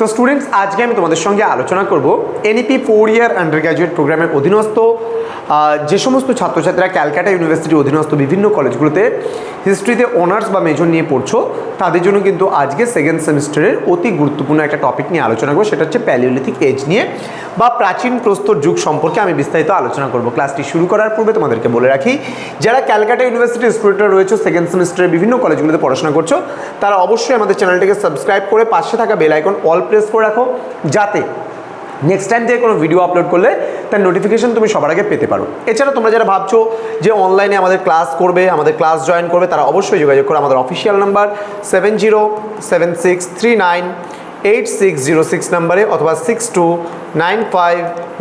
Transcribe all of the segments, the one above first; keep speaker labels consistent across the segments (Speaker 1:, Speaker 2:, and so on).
Speaker 1: তো স্টুডেন্টস আজকে আমি তোমাদের সঙ্গে আলোচনা করব NEP four year undergraduate প্রোগ্রামের অধীনস্থ যে সমস্ত ছাত্রছাত্রীরা ক্যালকাটা ইউনিভার্সিটির অধীনস্থ বিভিন্ন কলেজগুলোতে হিস্ট্রিতে অনার্স বা মেজর নিয়ে পড়ছো, তাদের জন্য কিন্তু আজকে সেকেন্ড সেমিস্টারের অতি গুরুত্বপূর্ণ একটা টপিক নিয়ে আলোচনা করব, সেটা হচ্ছে প্যালিওলিথিক এজ নিয়ে বা প্রাচীন প্রস্তর যুগ সম্পর্কে আমি বিস্তারিত আলোচনা করব। ক্লাসটি শুরু করার পূর্বে তোমাদেরকে বলে রাখি, যারা ক্যালকাটা ইউনিভার্সিটির স্টুডেন্টরা রয়েছে সেকেন্ড সেমিস্টারের বিভিন্ন কলেজগুলোতে পড়াশোনা করছ, তারা অবশ্যই আমাদের চ্যানেলটিকে সাবস্ক্রাইব করে পাশে থাকা বেল আইকন অল প্রেস করে রাখো, যাতে নেক্সট টাইম থেকে কোনো ভিডিও আপলোড করলে তার নোটিফিকেশন তুমি সবার আগে পেতে পারো। এছাড়া তোমরা যারা ভাবছ যে অনলাইনে আমাদের ক্লাস করবে, আমাদের ক্লাস জয়েন করবে, তারা অবশ্যই যোগাযোগ করো। আমাদের official number seven zero seven six three nine eight six zero six নাম্বারে অথবা six two nine five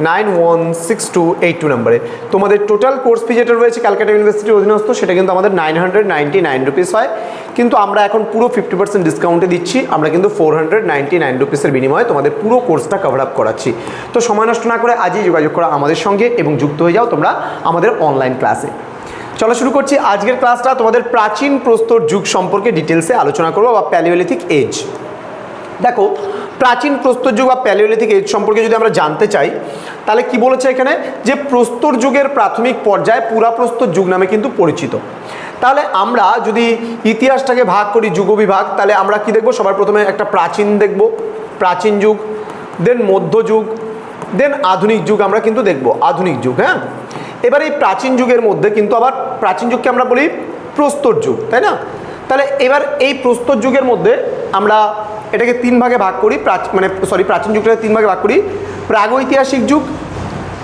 Speaker 1: nine one six two eight two নাম্বারে। তোমাদের টোটাল কোর্স ফি যেটা রয়েছে ক্যালকাটা ইউনিভার্সিটির অধীনস্থ, সেটা কিন্তু আমাদের nine hundred ninety nine rupees হয়। কিন্তু আমরা এখন পুরো ফিফটি পার্সেন্ট ডিসকাউন্টে দিচ্ছি, আমরা কিন্তু ফোর হান্ড্রেড নাইনটি নাইন রুপিসের বিনিময়ে তোমাদের পুরো কোর্সটা কভার আপ করাচ্ছি। তো সময় নষ্ট না করে আজই যোগাযোগ করো আমাদের সঙ্গে এবং যুক্ত হয়ে যাও তোমরা আমাদের অনলাইন ক্লাসে চলো শুরু করছি আজকের ক্লাসটা তোমাদের প্রাচীন প্রস্তর যুগ সম্পর্কে ডিটেলসে আলোচনা করব বা প্যালিওলিথিক এজ দেখো, প্রাচীন প্রস্তর যুগ বা প্যালিওলিথিক এজ সম্পর্কে যদি আমরা জানতে চাই, তাহলে কি বলেছে এখানে? যে প্রস্তর যুগের প্রাথমিক পর্যায়ে পুরাপ্রস্তর যুগ নামে কিন্তু পরিচিত। তাহলে আমরা যদি ইতিহাসটাকে ভাগ করি যুগ বিভাগ তাহলে আমরা কি দেখব? সবার প্রথমে একটা প্রাচীন দেখব, প্রাচীন যুগ দেন মধ্যযুগ দেন আধুনিক যুগ আমরা কিন্তু দেখব, আধুনিক যুগ হ্যাঁ? এবার এই প্রাচীন যুগের মধ্যে কিন্তু আবার প্রাচীন যুগকে আমরা বলি প্রস্তর যুগ, তাই না? তাহলে এবার এই প্রস্তর যুগের মধ্যে আমরা এটাকে তিন ভাগে ভাগ করি মানে সরি প্রাচীন যুগটাকে তিন ভাগে ভাগ করি। প্রাগৈতিহাসিক যুগ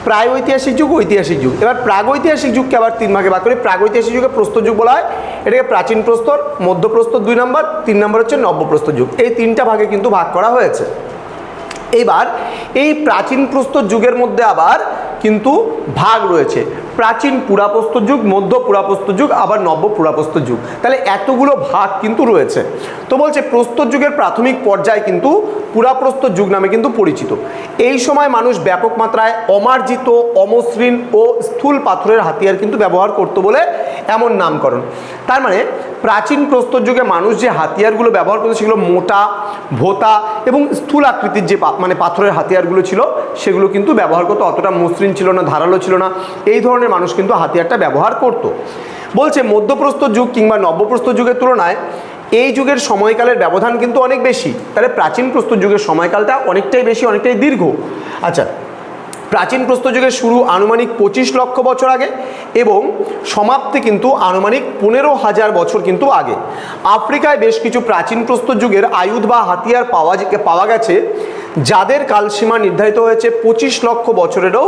Speaker 1: প্রাগৈতিহাসিক যুগ, ঐতিহাসিক যুগ। এবার প্রাগৈতিহাসিক যুগকে আবার তিন ভাগে ভাগ করি। প্রাগৈতিহাসিক যুগে প্রস্তর যুগ বলা হয়। এটাকে প্রাচীন প্রস্তর মধ্যপ্রস্তর দুই নম্বর, তিন নম্বর হচ্ছে নব্যপ্রস্তর যুগ। এই তিনটা ভাগে কিন্তু ভাগ করা হয়েছে। এবার এই প্রাচীন প্রস্তর যুগের মধ্যে আবার কিন্তু ভাগ রয়েছে। প্রাচীন পুরাপ্রস্তর যুগ, মধ্য পুরাপ্রস্তর যুগ, আবার নব্য পুরাপ্রস্তর যুগ। তাহলে এতগুলো ভাগ কিন্তু রয়েছে। তো বলছে প্রস্তর যুগের প্রাথমিক পর্যায়ে কিন্তু পুরাপ্রস্তর যুগ নামে কিন্তু পরিচিত। এই সময় মানুষ ব্যাপক মাত্রায় অমার্জিত, অমসৃণ ও স্থূল পাথরের হাতিয়ার কিন্তু ব্যবহার করতো বলে এমন নামকরণ। তার মানে প্রাচীন প্রস্তর যুগে মানুষ যে হাতিয়ারগুলো ব্যবহার করতো সেগুলো মোটা, ভোতা এবং স্থূল আকৃতির যে মানে পাথরের হাতিয়ারগুলো ছিল, সেগুলো কিন্তু ব্যবহার করতো। অতটা মসৃণ ছিল না, ধারালো ছিল না। এই ধরনের মানুষ কিন্তু হাতিয়ারটা ব্যবহার করতো। বলছে মধ্যপ্রস্তর যুগ কিংবা নব্যপ্রস্তর যুগের তুলনায় এই যুগের সময়কালের ব্যবধান কিন্তু অনেক বেশি। তাহলে প্রাচীন প্রস্তর যুগের সময়কালটা অনেকটাই বেশি, অনেকটাই দীর্ঘ। আচ্ছা প্রাচীন প্রস্তর যুগের শুরু আনুমানিক পঁচিশ লক্ষ বছর আগে এবং সমাপ্তি কিন্তু আনুমানিক পনেরো হাজার বছর কিন্তু আগে। আফ্রিকায় বেশ কিছু প্রাচীন প্রস্তর যুগের আয়ুধ বা হাতিয়ার পাওয়া পাওয়া গেছে, যাদের কালসীমা নির্ধারিত হয়েছে পঁচিশ লক্ষ বছরেরও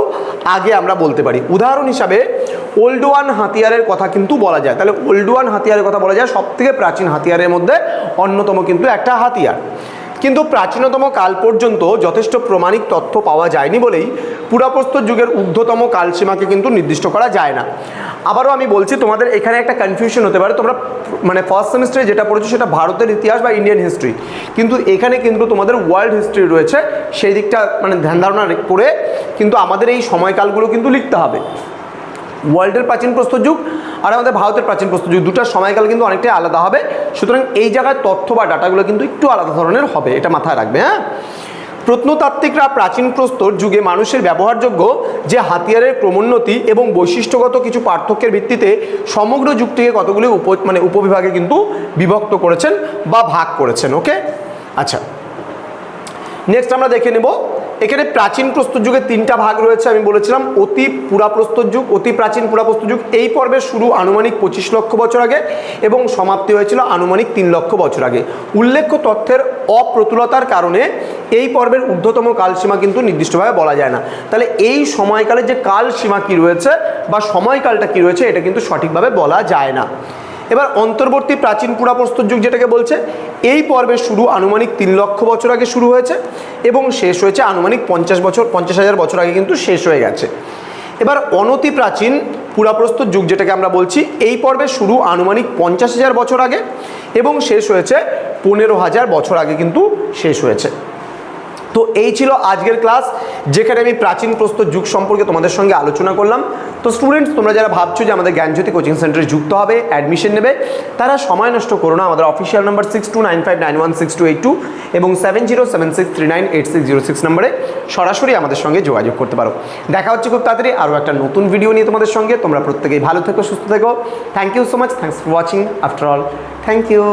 Speaker 1: আগে আমরা বলতে পারি। উদাহরণ হিসাবে, ওল্ড ওয়ান হাতিয়ারের কথা কিন্তু বলা যায়। তাহলে ওল্ড ওয়ান হাতিয়ারের কথা বলা যায় সব থেকে প্রাচীন হাতিয়ারের মধ্যে অন্যতম কিন্তু একটা হাতিয়ার। কিন্তু প্রাচীনতম কাল পর্যন্ত যথেষ্ট প্রমাণিক তথ্য পাওয়া যায়নি বলেই পুরাপ্রস্তর যুগের ঊর্ধ্বতম কালসীমাকে কিন্তু নির্দিষ্ট করা যায় না। আবারও আমি বলছি, তোমাদের এখানে একটা কনফিউশন হতে পারে। তোমরা মানে ফার্স্ট সেমিস্টারে যেটা পড়েছো সেটা ভারতের ইতিহাস বা ইন্ডিয়ান হিস্ট্রি কিন্তু এখানে কিন্তু তোমাদের ওয়ার্ল্ড হিস্ট্রি রয়েছে, সেই দিকটা মানে ধ্যান ধারণা করে কিন্তু আমাদের এই সময়কালগুলো কিন্তু লিখতে হবে। ওয়ার্ল্ডের প্রাচীন প্রস্তর যুগ আর আমাদের ভারতের প্রাচীন প্রস্তর যুগ দুটার সময়কাল কিন্তু অনেকটাই আলাদা হবে। সুতরাং এই জায়গায় তথ্য বা ডাটাগুলো কিন্তু একটু আলাদা ধরনের হবে, এটা মাথায় রাখবে হ্যাঁ? প্রত্নতাত্ত্বিকরা প্রাচীন প্রস্তর যুগে মানুষের ব্যবহারযোগ্য যে হাতিয়ারের ক্রমোন্নতি এবং বৈশিষ্ট্যগত কিছু পার্থক্যের ভিত্তিতে সমগ্র যুগটিকে কতগুলি উপ মানে উপবিভাগে কিন্তু বিভক্ত করেছেন বা ভাগ করেছেন ওকে আচ্ছা। নেক্সট আমরা দেখে নেব এখানে প্রাচীন প্রস্তর যুগের তিনটা ভাগ রয়েছে, আমি বলেছিলাম, অতি পুরাপ্রস্তর যুগ, অতি প্রাচীন পুরাপ্রস্তর যুগ। এই পর্বের শুরু আনুমানিক পঁচিশ লক্ষ বছর আগে এবং সমাপ্তি হয়েছিল আনুমানিক তিন লক্ষ বছর আগে। উল্লেখ্য তথ্যের অপ্রতুলতার কারণে এই পর্বের ঊর্ধ্বতম কালসীমা কিন্তু নির্দিষ্টভাবে বলা যায় না। তাহলে এই সময়কালে যে কালসীমা কি রয়েছে বা সময়কালটা কি রয়েছে, এটা কিন্তু সঠিকভাবে বলা যায় না। এবার অন্তর্বর্তী প্রাচীন পুরাপ্রস্তর যুগ যেটাকে বলছে এই পর্বের শুরু আনুমানিক তিন লক্ষ বছর আগে শুরু হয়েছে এবং শেষ হয়েছে আনুমানিক পঞ্চাশ বছর, পঞ্চাশ হাজার বছর আগে কিন্তু শেষ হয়ে গেছে। এবার অনতি প্রাচীন পুরাপ্রস্তর যুগ যেটাকে আমরা বলছি, এই পর্বের শুরু আনুমানিক পঞ্চাশ হাজার বছর আগে এবং শেষ হয়েছে পনেরো হাজার বছর আগে কিন্তু শেষ হয়েছে। তো এই ছিল আজকের ক্লাস, যেখানে আমি প্রাচীন প্রস্তর যুগ সম্পর্কে তোমাদের সঙ্গে আলোচনা করলাম। তো স্টুডেন্টস তোমরা যারা ভাবছ যে আমাদের জ্ঞানজ্যোতি কোচিং সেন্টারে যুক্ত হবে অ্যাডমিশন নেবে, তারা সময় নষ্ট করো না। আমাদের official number six two nine five nine one six two eight two এবং seven zero seven six three nine eight six zero six নম্বরে সরাসরি আমাদের সঙ্গে যোগাযোগ করতে পারো। দেখা হচ্ছে খুব তাড়াতাড়ি আরও একটা নতুন ভিডিও নিয়ে তোমাদের সঙ্গে। তোমরা প্রত্যেকেই ভালো থেকো, সুস্থ থেকো। Thank you so much thanks for watching after all thank you